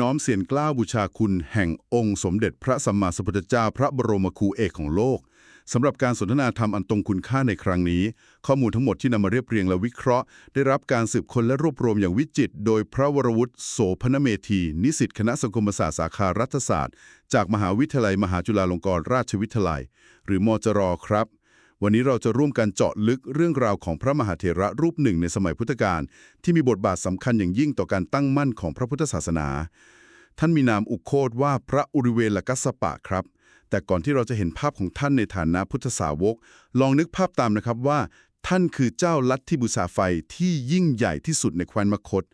น้อมเสียนกล้าวบูชาคุณแห่งองค์สมเด็จพระสัมมาสัมพุทธเจ้าพระบรมครูเอกของโลกสำหรับการสนทนาธรรมอันตรงคุณค่าในครั้งนี้ ข้อมูลทั้งหมดที่นำมาเรียบเรียงและวิเคราะห์ ได้รับการสืบค้นและรวบรวมอย่างวิจิตรโดยพระวรวุฒิโสพนเมธี นิสิตคณะสังคมศาสตร์สาขารัฐศาสตร์ จากมหาวิทยาลัย มหาจุฬาลงกรณราชวิทยาลัย หรือมจรครับ วันนี้เราจะร่วมกันเจาะลึกเรื่องราวของพระมหาเถระรูปหนึ่งในสมัยพุทธกาลที่มีบทบาทสำคัญอย่างยิ่งต่อการตั้งมั่นของพระพุทธศาสนา ท่านมีนามอุโคตว่าพระอุริเวลกัสปะครับ แต่ก่อนที่เราจะเห็นภาพของท่านในฐานะพุทธสาวก ลองนึกภาพตามนะครับว่า ท่านคือเจ้าลัทธิบูชาไฟที่ยิ่งใหญ่ที่สุดในแคว้นมคต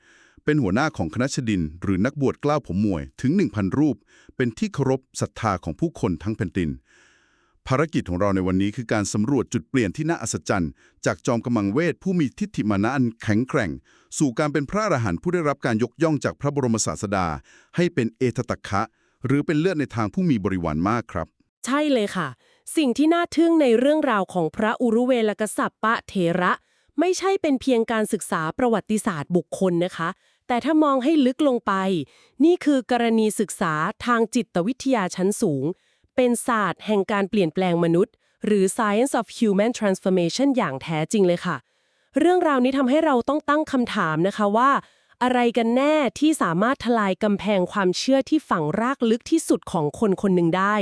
เป็นหัวหน้าของคณะชดิน หรือนักบวชกล้าวผมมวยถึง 1,000 รูป เป็นที่เคารพศรัทธาของผู้คนทั้งแผ่นดิน ภารกิจของเราในวันนี้คือการสำรวจจุดเปลี่ยนที่น่าอัศจรรย์ จากจอมกำมังเวทผู้มีทิฏฐิมานะอันแข็งแกร่ง สู่การเป็นพระอรหันต์ผู้ได้รับการยกย่องจากพระบรมศาสดา ให้เป็นเอตตัคคะ หรือเป็นเลือดในทางผู้มีบริวารมากครับ ใช่เลยค่ะ สิ่งที่น่าทึ่งในเรื่องราวของพระอุรุเวลกษัตริย์ปะเถระ ไม่ใช่เป็นเพียงการศึกษาประวัติศาสตร์บุคคลนะคะ แต่ถ้ามองให้ลึกลงไป นี่คือกรณีศึกษาทางจิตวิทยาชั้นสูง เป็นศาสตร์แห่งการเปลี่ยนแปลงมนุษย์ หรือ Science of Human Transformation อย่างแท้จริงเลยค่ะ เรื่องราวนี้ทำให้เราต้องตั้งคำถามนะคะว่า อะไรกันแน่ที่สามารถทลายกำแพงความเชื่อที่ฝังรากลึกที่สุดของคนคนหนึ่งได้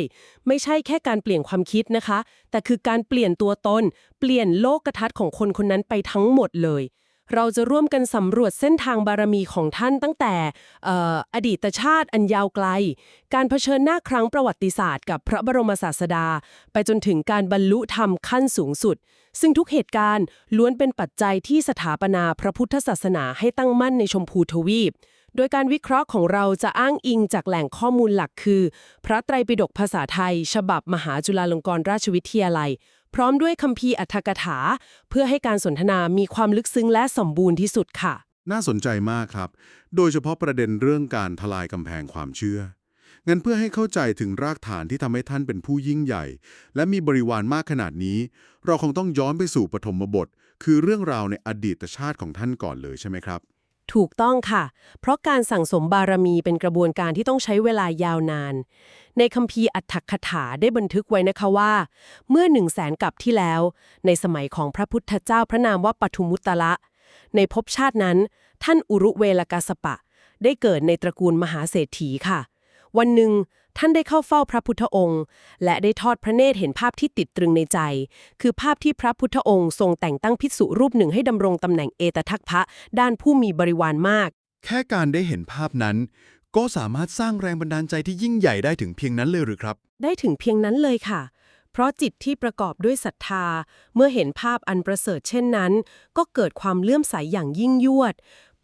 ไม่ใช่แค่การเปลี่ยนความคิดนะคะ แต่คือการเปลี่ยนตัวตน เปลี่ยนโลกทัศน์ของคนคนนั้นไปทั้งหมดเลย เราจะร่วมกันสำรวจเส้นทางบารมีของท่านตั้งแต่อออดีตชาติอันยาวไกล การเผชิญหน้าครั้งประวัติศาสตร์กับพระบรมศาสดา ไปจนถึงการบรรลุธรรมขั้นสูงสุด ซึ่งทุกเหตุการณ์ล้วนเป็นปัจจัยที่สถาปนาพระพุทธศาสนาให้ตั้งมั่นในชมพูทวีปโดยการวิเคราะห์ของเราจะอ้างอิงจากแหล่งข้อมูลหลักคือ พระไตรปิฎกภาษาไทย ฉบับมหาจุฬาลงกรณราชวิทยาลัย พร้อมด้วยคัมภีร์อัตถกถา เพื่อให้การสนทนามีความลึกซึ้งและสมบูรณ์ที่สุดค่ะ น่าสนใจมากครับ โดยเฉพาะประเด็นเรื่องการทลายกำแพงความเชื่อ งั้นเพื่อให้เข้าใจถึงรากฐานที่ทำให้ท่านเป็นผู้ยิ่งใหญ่ และมีบริวารมากขนาดนี้ เราคงต้องย้อนไปสู่ปฐมบท คือเรื่องราวในอดีตชาติของท่านก่อนเลยใช่ไหมครับ ถูกต้องค่ะ เพราะการสั่งสมบารมีเป็นกระบวนการที่ต้องใช้เวลายาวนาน ในคัมภีร์อัตถกถาได้บันทึกไว้นะคะว่า เมื่อหนึ่งแสนกับที่แล้ว ในสมัยของพระพุทธเจ้าพระนามว่าปทุมุตตละในภพชาตินั้น ท่านอุรุเวลกาสปะ ได้เกิดในตระกูลมหาเศรษฐีค่ะ วันหนึ่ง ท่านได้เข้าเฝ้าพระพุทธองค์ และได้ทอดพระเนตรเห็นภาพที่ติดตรึงในใจ คือภาพที่พระพุทธองค์ทรงแต่งตั้งภิกษุรูปหนึ่งให้ดำรงตำแหน่งเอตทัคพะด้านผู้มีบริวารมาก แค่การได้เห็นภาพนั้น ก็สามารถสร้างแรงบันดาลใจที่ยิ่งใหญ่ได้ถึงเพียงนั้นเลยหรือครับ ได้ถึงเพียงนั้นเลยค่ะ เพราะจิตที่ประกอบด้วยศรัทธา เมื่อเห็นภาพอันประเสริฐเช่นนั้น ก็เกิดความเลื่อมใสอย่างยิ่งยวด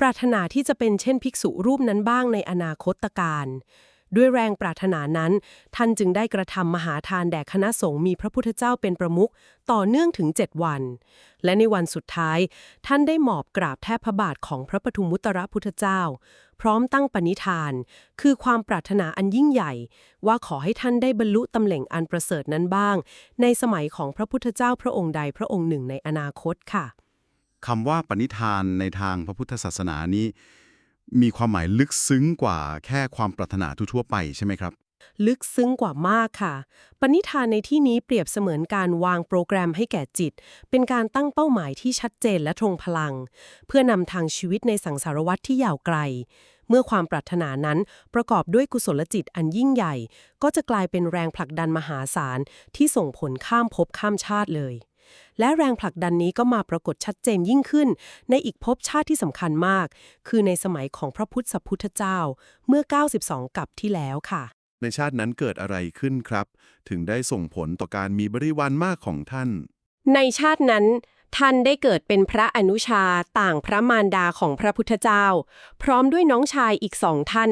ปรารถนาที่จะเป็นเช่นภิกษุรูปนั้นบ้างในอนาคตการ ด้วยแรงปรารถนานั้น ท่านจึงได้กระทำมหาทานแด่คณะสงฆ์มีพระพุทธเจ้าเป็นประมุขต่อเนื่องถึง 7 วัน และในวันสุดท้าย ท่านได้หมอบกราบแทบพระบาทของพระปทุมมุตระพุทธเจ้า พร้อมตั้งปณิธาน คือความปรารถนาอันยิ่งใหญ่ ว่าขอให้ท่านได้บรรลุตำแหน่งอันประเสริฐนั้นบ้าง ในสมัยของพระพุทธเจ้าพระองค์ใดพระองค์หนึ่งในอนาคตค่ะคำว่าปณิธานในทางพระพุทธศาสนานี้ มีความหมายลึกซึ้งกว่าแค่ความปรารถนาทั่วๆไปใช่ไหมครับ ลึกซึ้งกว่ามากค่ะ ปณิธานในที่นี้เปรียบเสมือนการวางโปรแกรมให้แก่จิต เป็นการตั้งเป้าหมายที่ชัดเจนและตรงพลัง เพื่อนำทางชีวิตในสังสารวัฏที่ยาวไกล เมื่อความปรารถนานั้นประกอบด้วยกุศลจิตอันยิ่งใหญ่ ก็จะกลายเป็นแรงผลักดันมหาศาลที่ส่งผลข้ามภพข้ามชาติเลย และแรงผลักดันนี้ก็มาปรากฏชัดเจนยิ่งขึ้น ในอีกภพชาติที่สำคัญมาก คือในสมัยของพระพุทธพุทธเจ้าเมื่อ 92 กับที่แล้วค่ะ ในชาตินั้นเกิดอะไรขึ้นครับ ถึงได้ส่งผลต่อการมีบริวารมากของท่าน ในชาตินั้น ท่านได้เกิดเป็นพระอนุชาต่างพระมารดาของพระพุทธเจ้า พร้อมด้วยน้องชายอีกสองท่าน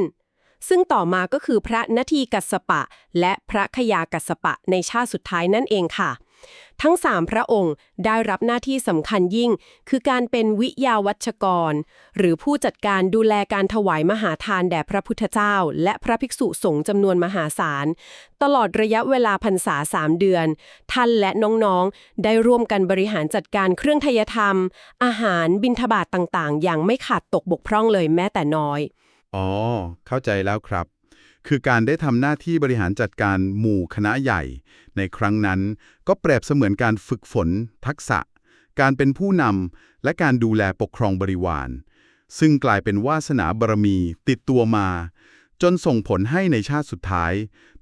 ซึ่งต่อมาก็คือพระนาทีกัสสปะ และพระขยากัสสปะในชาติสุดท้ายนั่นเองค่ะ ทั้งสามพระองค์ได้รับหน้าที่สำคัญยิ่ง คือการเป็นวิยาวัชกร หรือผู้จัดการดูแลการถวายมหาทานแด่พระพุทธเจ้า และพระภิกษุสงฆ์จำนวนมหาศาล ตลอดระยะเวลาพรรษาสามเดือน ท่านและน้องๆ ได้ร่วมกันบริหารจัดการเครื่องทยธรรม อาหารบิณฑบาตต่างๆ อย่างไม่ขาดตกบกพร่องเลยแม้แต่น้อย อ๋อ เข้าใจแล้วครับ คือการได้ทำหน้าที่บริหารจัดการหมู่คณะใหญ่ในครั้งนั้นก็เปรียบเสมือนการฝึกฝน ทักษะ การเป็นผู้นำและการดูแลปกครองบริวาร ซึ่งกลายเป็นวาสนาบารมีติดตัวมา จนส่งผลให้ในชาติสุดท้าย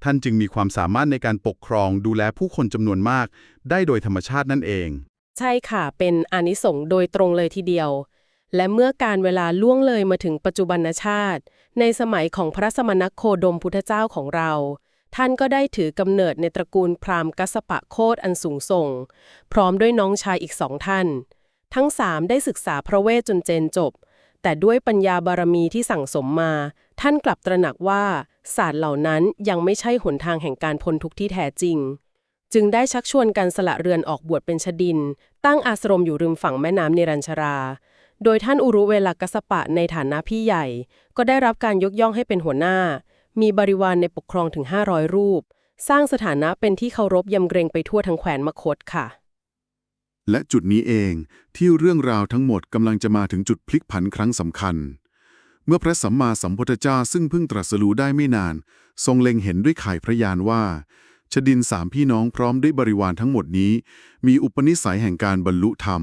ท่านจึงมีความสามารถในการปกครองดูแลผู้คนจำนวนมาก ได้โดยธรรมชาตินั่นเอง ใช่ค่ะ เป็นอนิสงส์โดยตรงเลยทีเดียว และเมื่อการเวลาล่วงเลยมาถึงปัจจุบันชาติ ในสมัยของพระสมณโคดมพุทธเจ้าของเรา ท่านก็ได้ถือกำเนิดในตระกูลพราหมณ์กัสปะโคดอันสูงส่ง พร้อมด้วยน้องชายอีกสองท่าน ทั้งสามได้ศึกษาพระเวทจนเจนจบ แต่ด้วยปัญญาบารมีที่สั่งสมมา ท่านกลับตระหนักว่าศาสตร์เหล่านั้นยังไม่ใช่หนทางแห่งการพ้นทุกข์ที่แท้จริง จึงได้ชักชวนกันสละเรือนออกบวชเป็นชดิน ตั้งอาสรมอยู่ริมฝั่งแม่น้ำเนรัญชราโดยท่านอุรุเวลากัสปะในฐานะพี่ใหญ่ ก็ได้รับการยกย่องให้เป็นหัวหน้า มีบริวารในปกครองถึง 500 รูป สร้างสถานะเป็นที่เคารพยำเกรงไปทั่วทั้งแขวนมคตค่ะ และจุดนี้เองที่เรื่องราวทั้งหมดกำลังจะมาถึงจุดพลิกผันครั้งสำคัญ เมื่อพระสัมมาสัมพุทธเจ้าซึ่งเพิ่งตรัสรู้ได้ไม่นาน ทรงเล็งเห็นด้วยข่ายพระยานว่าชดินสามพี่น้องพร้อมด้วยบริวารทั้งหมดนี้ มีอุปนิสัยแห่งการบรรลุธรรม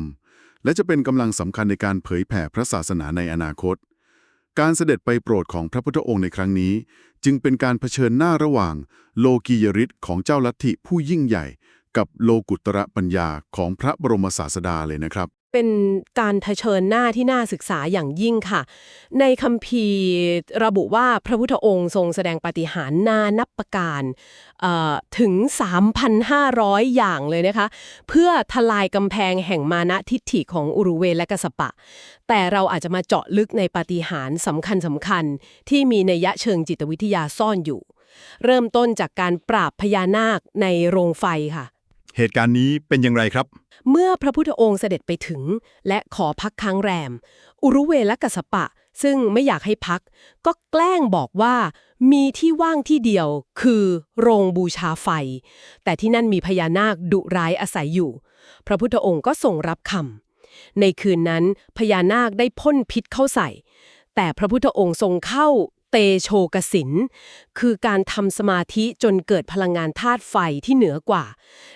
และจะเป็นกำลังสำคัญในการเผยแผ่พระศาสนาในอนาคต การเสด็จไปโปรดของพระพุทธองค์ในครั้งนี้ จึงเป็นการเผชิญหน้าระหว่าง โลกียฤทธิ์ของเจ้าลัทธิผู้ยิ่งใหญ่ กับโลกุตระปัญญาของพระบรมศาสดาเลยนะครับ เป็นการเผชิญหน้าที่น่าศึกษาอย่างยิ่งค่ะ ในคัมภีร์ระบุว่าพระพุทธองค์ทรงแสดงปฏิหารนานับประการถึง 3,500 อย่างเลยนะคะ เพื่อทลายกำแพงแห่งมานะทิฏฐิของอุรุเวและกสปะ แต่เราอาจจะมาเจาะลึกในปฏิหารสำคัญสำคัญๆที่มีในยะเชิงจิตวิทยาซ่อนอยู่ เริ่มต้นจากการปราบพญานาคในโรงไฟค่ะ เหตุการณ์นี้เป็นอย่างไรครับ เมื่อพระพุทธองค์เสด็จไปถึง และขอพักค้างแรม อุรุเวลกัสสปะ ซึ่งไม่อยากให้พัก ก็แกล้งบอกว่ามีที่ว่างที่เดียวคือโรงบูชาไฟ แต่ที่นั่นมีพญานาคดุร้ายอาศัยอยู่ พระพุทธองค์ก็ทรงรับคำในคืนนั้นพญานาคได้พ่นพิษเข้าใส่ แต่พระพุทธองค์ทรงเข้า เตโชกสิน คือการทำสมาธิจนเกิดพลังงานธาตุไฟที่เหนือกว่า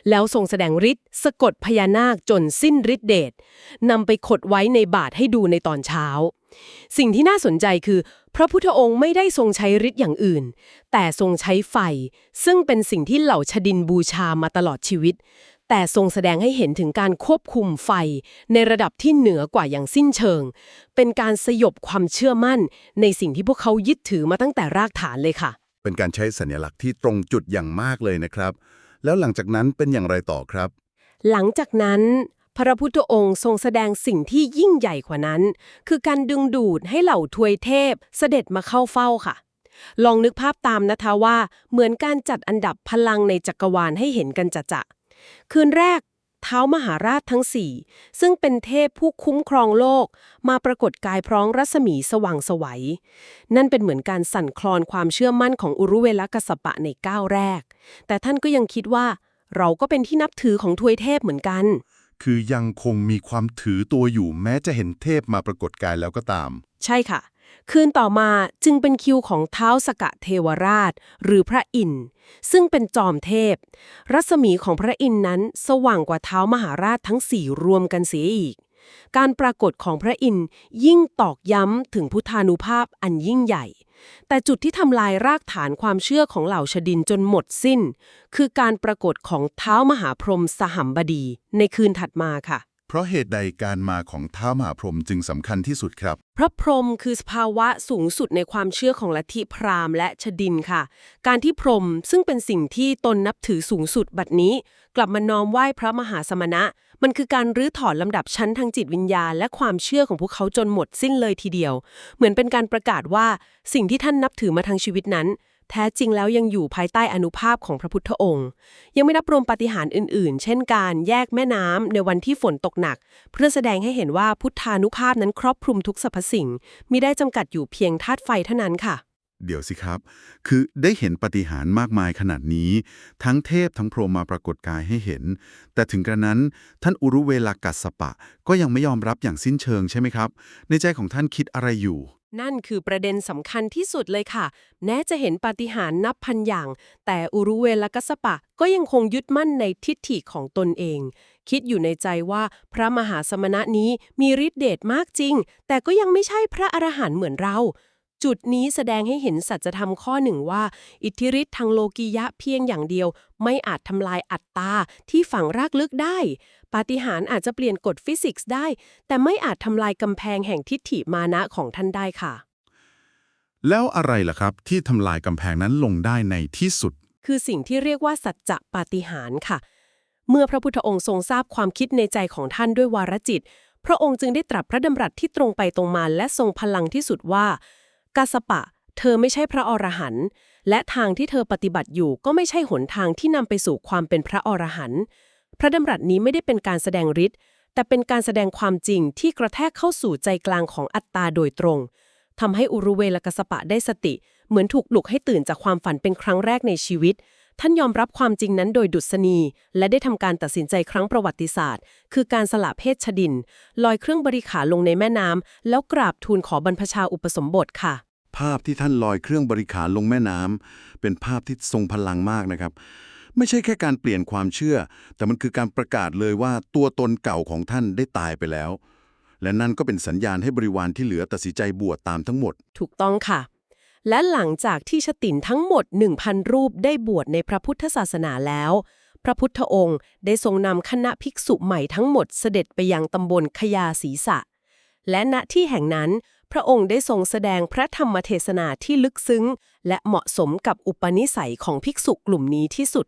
แล้วทรงแสดงฤทธิ์สะกดพญานาคจนสิ้นฤทธิเดชนำไปขดไว้ในบาทให้ดูในตอนเช้า สิ่งที่น่าสนใจคือ พระพุทธองค์ไม่ได้ทรงใช้ฤทธิ์อย่างอื่น แต่ทรงใช้ไฟ ซึ่งเป็นสิ่งที่เหล่าชดินบูชามาตลอดชีวิต แต่ทรงแสดงให้เห็นถึงการควบคุมไฟในระดับที่เหนือกว่าอย่างสิ้นเชิง เป็นการสยบความเชื่อมั่น ในสิ่งที่พวกเขายึดถือมาตั้งแต่รากฐานเลยค่ะ เป็นการใช้สัญลักษณ์ที่ตรงจุดอย่างมากเลยนะครับ แล้วหลังจากนั้นเป็นอย่างไรต่อครับ หลังจากนั้นพระพุทธองค์ทรงแสดงสิ่งที่ยิ่งใหญ่กว่านั้น คือการดึงดูดให้เหล่าทวยเทพเสด็จมาเข้าเฝ้าค่ะ ลองนึกภาพตามนะคะว่า เหมือนการจัดอันดับพลังในจักรวาลให้เห็นกันจะจะๆ คืนแรกเท้ามหาราชทั้งสี่ซึ่งเป็นเทพผู้คุ้มครองโลก มาปรากฏกายพร้องรัศมีสว่างไสวัย นั่นเป็นเหมือนการสั่นคลอนความเชื่อมั่นของอุรุเวลกัสสปะในก้าวแรก แต่ท่านก็ยังคิดว่า เราก็เป็นที่นับถือของทวยเทพเหมือนกัน คือยังคงมีความถือตัวอยู่แม้จะเห็นเทพมาปรากฏกายแล้วก็ตาม ใช่ค่ะ คืนต่อมาจึงเป็นคิวของเท้าสกะเทวราช หรือพระอินทร์ซึ่งเป็นจอมเทพ รัศมีของพระอินทร์นั้นสว่างกว่าเท้ามหาราชทั้งสี่รวมกันเสียอีก การปรากฏของพระอินทร์ยิ่งตอกย้ำถึงพุทธานุภาพอันยิ่งใหญ่ แต่จุดที่ทำลายรากฐานความเชื่อของเหล่าชดินจนหมดสิ้น คือการปรากฏของเท้ามหาพรหมสหัมบดีในคืนถัดมาค่ะ เพราะเหตุใดการมาของท้าวมหาพรหมจึงสำคัญที่สุดครับ พระพรหมคือสภาวะสูงสุดในความเชื่อของลัทธิพราหมณ์และชดินค่ะ การที่พรหมซึ่งเป็นสิ่งที่ตนนับถือสูงสุดบัดนี้ กลับมาน้อมไหว้พระมหาสมณะ มันคือการรื้อถอนลำดับชั้นทางจิตวิญญาณ และความเชื่อของพวกเขาจนหมดสิ้นเลยทีเดียว เหมือนเป็นการประกาศว่าสิ่งที่ท่านนับถือมาทางชีวิตนั้น แท้จริงแล้วยังอยู่ภายใต้อนุภาพของพระพุทธองค์ ยังไม่นับรวมปฏิหารอื่น ๆ เช่นการแยกแม่น้ำในวันที่ฝนตกหนัก เพื่อแสดงให้เห็นว่าพุทธานุภาพนั้นครอบคลุมทุกสรรพสิ่งมิได้จำกัดอยู่เพียงธาตุไฟเท่านั้นค่ะ เดี๋ยวสิครับ คือได้เห็นปฏิหารมากมายขนาดนี้ ทั้งเทพทั้งพรหมมาปรากฏกายให้เห็น แต่ถึงกระนั้นท่านอุรุเวลากัสสปะ ก็ยังไม่ยอมรับอย่างสิ้นเชิงใช่ไหมครับ ในใจของท่านคิดอะไรอยู่ นั่นคือประเด็นสำคัญที่สุดเลยค่ะ แม้จะเห็นปาฏิหาริย์นับพันอย่าง แต่อุรุเวลกัสสปะก็ยังคงยึดมั่นในทิฏฐิของตนเอง คิดอยู่ในใจว่าพระมหาสมณะนี้มีฤทธิเดชมากจริง แต่ก็ยังไม่ใช่พระอรหันต์เหมือนเรา จุดนี้แสดงให้เห็นสัจธรรมข้อหนึ่งว่า อิทธิฤทธิ์ทางโลกียะเพียงอย่างเดียว ไม่อาจทำลายอัตตาที่ฝังรากลึกได้ ปาฏิหาริย์อาจจะเปลี่ยนกฎฟิสิกส์ได้ แต่ไม่อาจทำลายกำแพงแห่งทิฏฐิมานะของท่านได้ค่ะ แล้วอะไรล่ะครับที่ทำลายกำแพงนั้นลงได้ในที่สุด คือสิ่งที่เรียกว่าสัจจะปาฏิหาริย์ค่ะ เมื่อพระพุทธองค์ทรงทราบความคิดในใจของท่านด้วยวารจิต พระองค์จึงได้ตรัสพระดำรัสที่ตรงไปตรงมาและทรงพลังที่สุดว่า กาสปะ เธอไม่ใช่พระอรหันต์และทางที่เธอปฏิบัติอยู่ก็ไม่ใช่หนทางที่นำไปสู่ความเป็นพระอรหันต์พระดำรัสนี้ไม่ได้เป็นการแสดงฤทธิ์แต่เป็นการแสดงความจริงที่กระแทกเข้าสู่ใจกลางของอัตตาโดยตรงทำให้อุรุเวลกสปะได้สติ เหมือนถูกปลุกให้ตื่นจากความฝันเป็นครั้งแรกในชีวิต ท่านยอมรับความจริงนั้นโดยดุษณี และได้ทำการตัดสินใจครั้งประวัติศาสตร์ คือการสละเพศชดิน ลอยเครื่องบริขารลงในแม่น้ำแล้วกราบทูลขอบรรพชาอุปสมบทค่ะ ภาพที่ท่านลอยเครื่องบริขารลงแม่น้ำเป็นภาพที่ทรงพลังมากนะครับไม่ใช่แค่การเปลี่ยนความเชื่อ แต่มันคือการประกาศเลยว่าตัวตนเก่าของท่านได้ตายไปแล้ว และนั่นก็เป็นสัญญาณให้บริวารที่เหลือตัดสินใจบวชตามทั้งหมด ถูกต้องค่ะ และหลังจากที่ชตินทั้งหมด 1,000 รูปได้บวชในพระพุทธศาสนาแล้ว พระพุทธองค์ได้ทรงนำคณะภิกษุใหม่ทั้งหมดเสด็จไปยังตำบลขยาศีสะ และณที่แห่งนั้นพระองค์ได้ทรงแสดงพระธรรมเทศนาที่ลึกซึ้ง และเหมาะสมกับอุปนิสัยของภิกษุกลุ่มนี้ที่สุด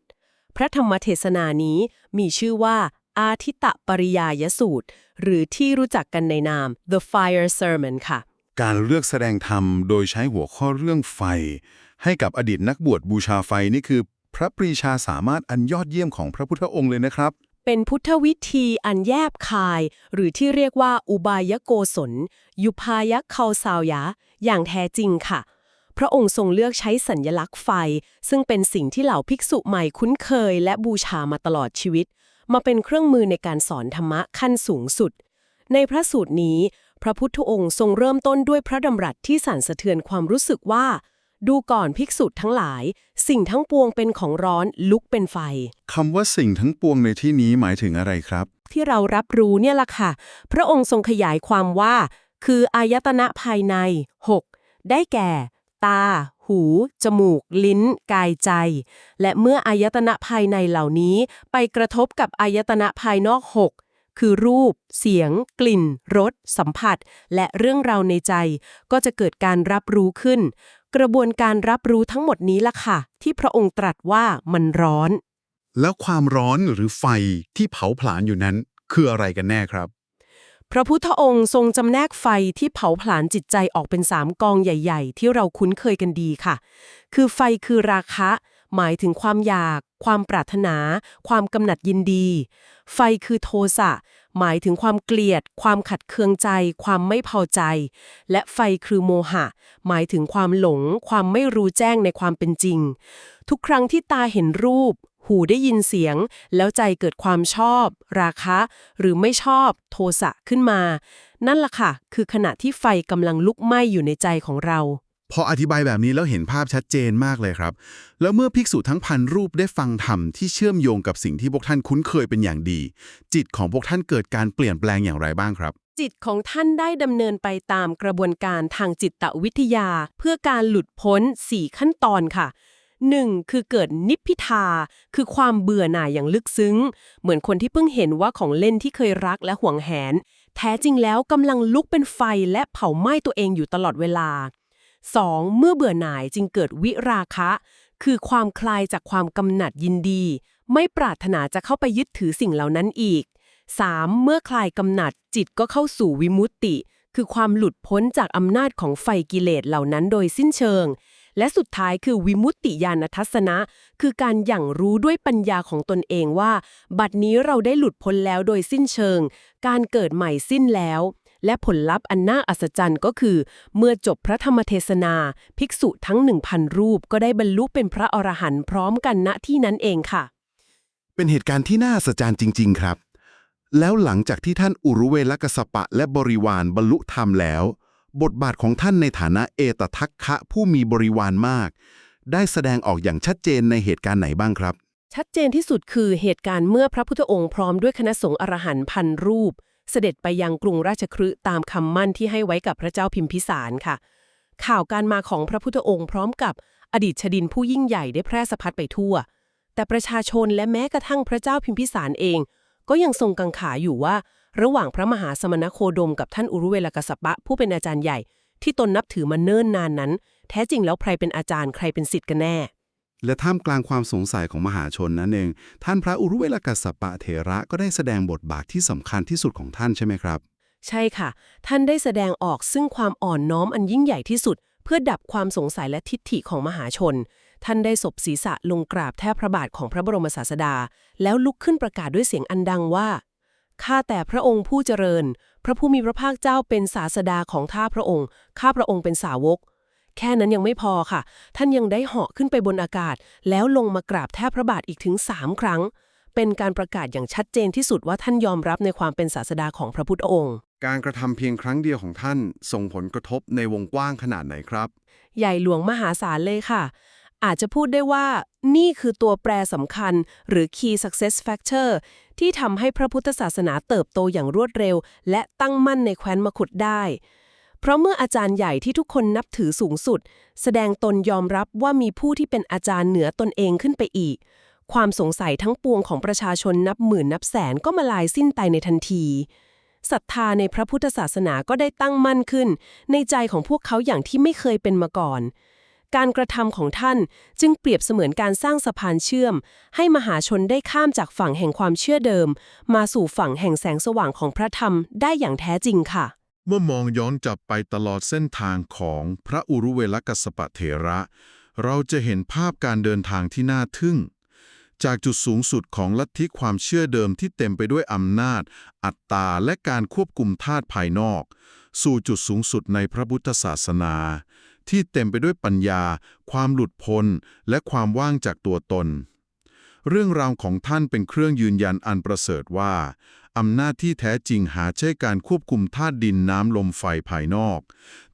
พระธรรมเทศนานี้มีชื่อว่า อาทิตะปริยายสูตร หรือที่รู้จักกันในนาม The Fire Sermon ค่ะ การเลือกแสดงธรรมโดยใช้หัวข้อเรื่องไฟ ให้กับอดีตนักบวชบูชาไฟนี่คือ พระปรีชาสามารถอันยอดเยี่ยมของพระพุทธองค์เลยนะครับ เป็นพุทธวิธีอันแยบคาย หรือที่เรียกว่าอุบายโกศล ยุพายะเคาสาวยะ อย่างแท้จริงค่ะ พระองค์ทรงเลือกใช้สัญญลักษณ์ไฟ ซึ่งเป็นสิ่งที่เหล่าภิกษุใหม่คุ้นเคย และบูชามาตลอดชีวิต มาเป็นเครื่องมือในการสอนธรรมะขั้นสูงสุด ในพระสูตรนี้ พระพุทธองค์ทรงเริ่มต้นด้วยพระดำรัสที่สั่นสะเทือนความรู้สึกว่า ดูก่อนภิกษุทั้งหลาย สิ่งทั้งปวงเป็นของร้อนลุกเป็นไฟ คำว่าสิ่งทั้งปวงในที่นี้หมายถึงอะไรครับ ที่เรารับรู้เนี่ยล่ะค่ะ พระองค์ทรงขยายความว่า คืออายตนะภายใน 6 ได้แก่ ตา หู จมูก ลิ้น กายใจ และเมื่ออายตนะภายในเหล่านี้ ไปกระทบกับอายตนะภายนอก 6 คือรูป เสียง กลิ่น รส สัมผัส และเรื่องราวในใจ ก็จะเกิดการรับรู้ขึ้น กระบวนการรับรู้ทั้งหมดนี้ล่ะค่ะ ที่พระองค์ตรัสว่ามันร้อน แล้วความร้อนหรือไฟที่เผาผลาญอยู่นั้น คืออะไรกันแน่ครับ พระพุทธองค์ทรงจำแนกไฟที่เผาผลาญจิตใจออกเป็นสามกองใหญ่ ๆ ที่เราคุ้นเคยกันดีค่ะ คือไฟคือราคะ หมายถึงความอยาก ความปรารถนา ความกำหนัดยินดี ไฟคือโทสะ หมายถึงความเกลียด ความขัดเคืองใจ ความไม่พอใจ และไฟคือโมหะ หมายถึงความหลง ความไม่รู้แจ้งในความเป็นจริง ทุกครั้งที่ตาเห็นรูป หูได้ยินเสียง แล้วใจเกิดความชอบ ราคะ หรือไม่ชอบ โทสะขึ้นมา นั่นล่ะค่ะ คือขณะที่ไฟกำลังลุกไหม้อยู่ในใจของเรา พออธิบายแบบนี้แล้วเห็นภาพชัดเจนมากเลยครับ แล้วเมื่อภิกษุทั้งพันรูปได้ฟังธรรมที่เชื่อมโยงกับสิ่งที่พวกท่านคุ้นเคยเป็นอย่างดี จิตของพวกท่านเกิดการเปลี่ยนแปลงอย่างไรบ้างครับ จิตของท่านได้ดำเนินไปตามกระบวนการทางจิตวิทยา เพื่อการหลุดพ้น 4 ขั้นตอนค่ะ 1. คือเกิดนิพพิทา คือความเบื่อหน่ายอย่างลึกซึ้ง เหมือนคนที่เพิ่งเห็นว่าของเล่นที่เคยรักและห่วงแหน แท้จริงแล้วกำลังลุกเป็นไฟและเผาไหม้ตัวเองอยู่ตลอดเวลา 2. เมื่อเบื่อหน่ายจึงเกิดวิราคะ คือความคลายจากความกำหนัดยินดี ไม่ปรารถนาจะเข้าไปยึดถือสิ่งเหล่านั้นอีก 3. เมื่อคลายกำหนัดจิตก็เข้าสู่วิมุตติ คือความหลุดพ้นจากอำนาจของไฟกิเลสเหล่านั้นโดยสิ้นเชิง และสุดท้ายคือวิมุตติญาณทัศนะ คือการหยั่งรู้ด้วยปัญญาของตนเองว่า บัดนี้เราได้หลุดพ้นแล้วโดยสิ้นเชิง การเกิดใหม่สิ้นแล้ว และผลลัพธ์อันน่าอัศจรรย์ก็คือ เมื่อจบพระธรรมเทศนา ภิกษุทั้ง 1,000 รูปก็ได้บรรลุเป็นพระอรหันต์พร้อมกันณที่นั้นเองค่ะ เป็นเหตุการณ์ที่น่าอัศจรรย์จริง ๆ ครับ แล้วหลังจากที่ท่านอุรุเวลกัสสปะและบริวารบรรลุธรรมแล้ว บทบาทของท่านในฐานะเอตทัคคะผู้มีบริวารมาก ได้แสดงออกอย่างชัดเจนในเหตุการณ์ไหนบ้างครับชัดเจนที่สุดคือเหตุการณ์เมื่อพระพุทธองค์พร้อมด้วยคณะสงฆ์อรหันต์พันรูป เสด็จไปยังกรุงราชคฤห์ตามคำมั่นที่ให้ไว้กับพระเจ้าพิมพิสารค่ะ ข่าวการมาของพระพุทธองค์พร้อมกับอดีตชดินผู้ยิ่งใหญ่ได้แพร่สะพัดไปทั่ว แต่ประชาชนและแม้กระทั่งพระเจ้าพิมพิสารเอง ก็ยังทรงกังขาอยู่ว่า ระหว่างพระมหาสมณโคดมกับท่านอุรุเวลกสปะ ผู้เป็นอาจารย์ใหญ่ ที่ตนนับถือมาเนิ่นนานนั้น แท้จริงแล้วใครเป็นอาจารย์ใครเป็นศิษย์กันแน่ และท่ามกลางความสงสัยของมหาชนนั้นเอง ท่านพระอุรุเวลกัสสปะเถระก็ได้แสดงบทบาทที่สำคัญที่สุดของท่านใช่ไหมครับ ใช่ค่ะ ท่านได้แสดงออกซึ่งความอ่อนน้อมอันยิ่งใหญ่ที่สุด เพื่อดับความสงสัยและทิฏฐิของมหาชน ท่านได้ศบศีรษะลงกราบแทบพระบาทของพระบรมศาสดา แล้วลุกขึ้นประกาศด้วยเสียงอันดังว่าข้าแต่พระองค์ผู้เจริญ พระผู้มีพระภาคเจ้าเป็นศาสดาของข้าพระองค์ข้าพระองค์เป็นสาวก แค่นั้นยังไม่พอค่ะ ท่านยังได้เหาะขึ้นไปบนอากาศ แล้วลงมากราบแทบพระบาทอีกถึงสามครั้ง เป็นการประกาศอย่างชัดเจนที่สุดว่าท่านยอมรับในความเป็นศาสดาของพระพุทธองค์ การกระทำเพียงครั้งเดียวของท่านส่งผลกระทบในวงกว้างขนาดไหนครับ ใหญ่หลวงมหาศาลเลยค่ะ อาจจะพูดได้ว่า นี่คือตัวแปรสำคัญ หรือ key success factor ที่ทำให้พระพุทธศาสนาเติบโตอย่างรวดเร็ว และตั้งมั่นในแคว้นมคุดได้ เพราะเมื่ออาจารย์ใหญ่ที่ทุกคนนับถือสูงสุด แสดงตนยอมรับว่ามีผู้ที่เป็นอาจารย์เหนือตนเองขึ้นไปอีก ความสงสัยทั้งปวงของประชาชนนับหมื่นนับแสนก็มาลายสิ้นไปในทันทีศรัทธาในพระพุทธศาสนาก็ได้ตั้งมั่นขึ้น ในใจของพวกเขาอย่างที่ไม่เคยเป็นมาก่อน การกระทำของท่านจึงเปรียบเสมือนการสร้างสะพานเชื่อม ให้มหาชนได้ข้ามจากฝั่งแห่งความเชื่อเดิม มาสู่ฝั่งแห่งแสงสว่างของพระธรรมได้อย่างแท้จริงค่ะ เมื่อมองย้อนกลับไปตลอดเส้นทางของพระอุรุเวลกัสสปะเถระ เราจะเห็นภาพการเดินทางที่น่าทึ่ง จากจุดสูงสุดของลัทธิความเชื่อเดิมที่เต็มไปด้วยอำนาจ อัตตาและการควบคุมธาตุภายนอก สู่จุดสูงสุดในพระพุทธศาสนา ที่เต็มไปด้วยปัญญา ความหลุดพ้นและความว่างจากตัวตน เรื่องราวของท่านเป็นเครื่องยืนยันอันประเสริฐว่า อำนาจที่แท้จริงหาใช่การควบคุมธาตุดินน้ำลมไฟภายนอก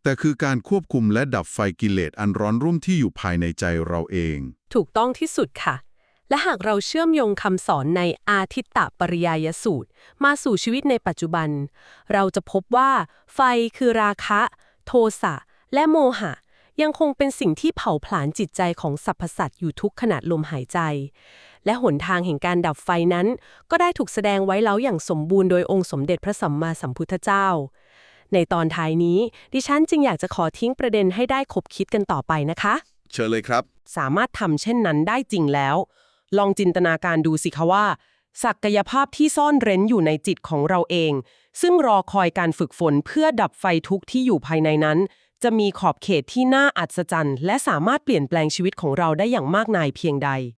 แต่คือการควบคุมและดับไฟกิเลสอันร้อนรุ่มที่อยู่ภายในใจเราเอง ถูกต้องที่สุดค่ะ และหากเราเชื่อมโยงคำสอนในอาทิตตปริยายสูตร มาสู่ชีวิตในปัจจุบัน เราจะพบว่า ไฟคือราคะ โทสะและโมหะ ยังคงเป็นสิ่งที่เผาผลาญจิตใจของสรรพสัตว์อยู่ทุกขณะลมหายใจ และหนทางแห่งการดับไฟนั้น ก็ได้ถูกแสดงไว้แล้วอย่างสมบูรณ์โดยองค์สมเด็จพระสัมมาสัมพุทธเจ้า ในตอนท้ายนี้ ดิฉันจึงอยากจะขอทิ้งประเด็นให้ได้คบคิดกันต่อไปนะคะ เชิญเลยครับ สามารถทำเช่นนั้นได้จริงแล้ว ลองจินตนาการดูสิคะว่าศักยภาพที่ซ่อนเร้นอยู่ในจิตของเราเอง ซึ่งรอคอยการฝึกฝนเพื่อดับไฟทุกข์ที่อยู่ภายในนั้น จะมีขอบเขตที่น่าอัศจรรย์ และสามารถเปลี่ยนแปลงชีวิตของเราได้อย่างมากมายเพียงใด